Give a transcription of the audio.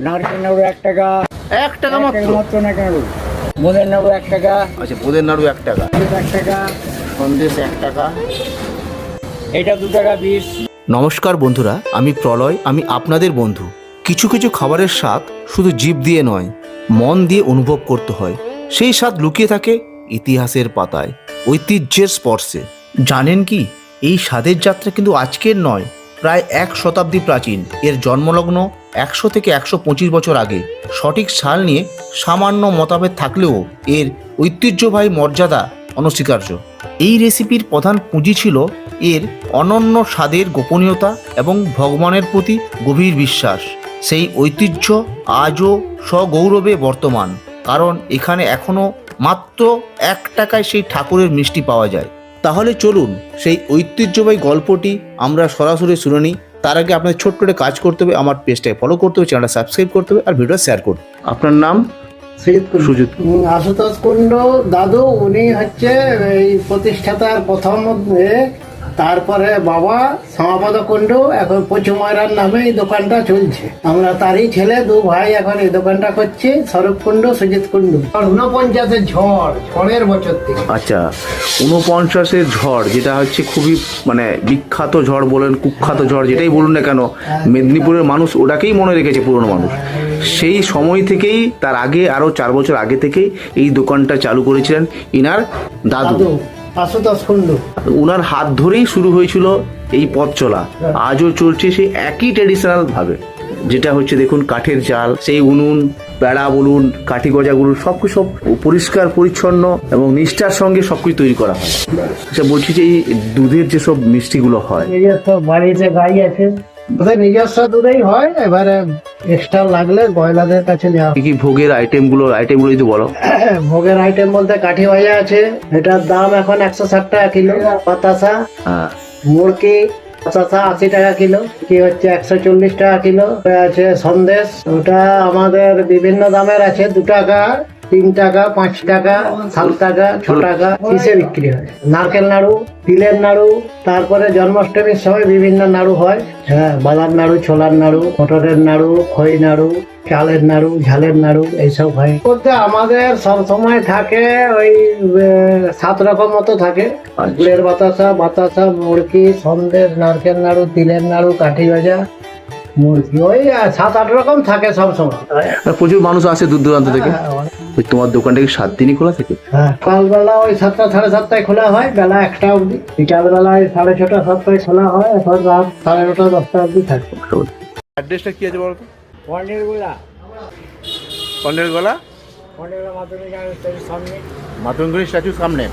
নারকেল নাড়ু এক টাকা। এক টাকা মাত্র। মাত্র নাড়ু বোঁদের নাড়ু এক টাকা। আচ্ছা বোঁদের নাড়ু এক টাকা। এক টাকা। সন্দেশ এক টাকা। এটা দু টাকা বিশ। নমস্কার বন্ধুরা আমি প্রলয় আমি আপনাদের বন্ধু। কিছু কিছু খাবারের স্বাদ শুধু জিভ দিয়ে নয় মন দিয়ে অনুভব করতে হয়। সেই স্বাদ লুকিয়ে থাকে ইতিহাসের পাতায় ঐতিহ্যের স্পর্শে। জানেন কি এই স্বাদের যাত্রা কিন্তু আজকের নয় প্রায় এক শতাব্দী প্রাচীন। এর জন্মলগ্ন একশো থেকে একশো পঁচিশ বছর আগে সঠিক সাল নিয়ে সামান্য মতভেদ থাকলেও এর ঐতিহ্যবাহী মর্যাদা অনস্বীকার্য। এই রেসিপির প্রধান পুঁজি ছিল এর অনন্য স্বাদের গোপনীয়তা এবং ভগবানের প্রতি গভীর বিশ্বাস। সেই ঐতিহ্য আজও সগৌরবে বর্তমান, কারণ এখানে এখনও মাত্র এক টাকায় সেই ঠাকুরের মিষ্টি পাওয়া যায়। তাহলে চলুন সেই ঐতিহ্যবাহী গল্পটি আমরা সরাসরি শুনে নিই। তার আগে আপনাদের ছোট্ট করে কাজ করতে হবে আমার পেজটাকে ফলো করতে হবে চ্যানেলটা সাবস্ক্রাইব করতে হবে আর ভিডিও শেয়ার করতে হবে। আপনার নাম? সুজিত। আশুতোষ কুণ্ড দাদু উনি হচ্ছে এই প্রতিষ্ঠাতার প্রথম তারপরে বাবা শ্যামাপদ কুণ্ডু এখন পচুমারার নামে এই দোকানটা চলছে। আমরা তারই ছেলে দু ভাই এখন এই দোকানটা করছি স্বরূপ কুণ্ডু সুজিত কুণ্ডু। ঊনপঞ্চাশের ঝড় ঝড়ের বছর থেকে। আচ্ছা উনপঞ্চাশের ঝড় যেটা হচ্ছে খুবই মানে বিখ্যাত ঝড় বলেন কুখ্যাত ঝড় যেটাই বলুন না কেন মেদিনীপুরের মানুষ ওটাকেই মনে রেখেছে পুরনো মানুষ। সেই সময় থেকেই তার আগে আরও চার বছর আগে থেকেই এই দোকানটা চালু করেছিলেন ইনার দাদু। হাত ধরেই শুরু হয়েছিল এই পথ চলা। আজও চলছে সেই একই ট্রেডিশনাল ভাবে। যেটা হচ্ছে দেখুন কাঠের চাল সেই উনুন পেড়া বলুন কাঠি গজা বলুন সব কিছু সব পরিষ্কার পরিচ্ছন্ন এবং নিষ্ঠার সঙ্গে সবকিছু তৈরি করা হয়। আচ্ছা বলছি যে এই দুধের যেসব মিষ্টিগুলো হয় বাড়িতে গাই আছে ওদের নিজস্ব দুধেই হয় এবারে এক্সট্রা লাগলে গয়লাদের কাছে নেওয়া কি কি ভোগের আইটেমগুলো আইটেমগুলো যদি বলো। ভোগের আইটেম বলতে কাঠি ভাজা আছে এটার দাম এখন একশো ষাট টাকা কিলো। বাতাসা হ্যাঁ। মুরকি বাতাসা আশি টাকা কিলো। কি হচ্ছে একশো চল্লিশ টাকা কিলো। আছে সন্দেশ। ওটা আমাদের বিভিন্ন দামের আছে দু টাকা। তিন টাকা পাঁচ টাকা সাত টাকা ছ টাকা পিসে বিক্রি হয়। নারকেল নাড়ু তিলের নাড়ু তারপরে জন্মাষ্টমীর সময় বিভিন্ন নাড়ু হয়। হ্যাঁ বাদাম নাড়ু ছোলার নাড়ু মটরের নাড়ু খই নাড়ু চালের নাড়ু ঝালের নাড়ু এইসব হয়। বলতে আমাদের সব সময় থাকে ওই সাত রকম মতো থাকে। গুড়ের বাতাসা বাতাসা মুরকি সন্দেশ নারকেল নাড়ু তিলের নাড়ু কাঠি ভাজা মুরগি ওই সাত আট রকম থাকে সব সময়। প্রচুর মানুষ আসে দূর দূরান্ত থেকে। ওই তোমার দোকানটা কি সাত দিনই খোলা থাকে? হ্যাঁ সকালবেলা ওই সাতটা সাড়ে সাতটায় খোলা হয় বেলা একটা অবধি। বিকালবেলা ওই সাড়ে ছটা সাতটায় খোলা হয় এখন রাত সাড়ে নটা দশটা অবধি থাকে। অ্যাড্রেসটা কি আছে বলো তো পন্ডের গোলা পন্ডের গলা পনেরো মাধ্যমিক স্থানের সামনে। মাতঙ্গিনী স্ট্যাচুর সামনে।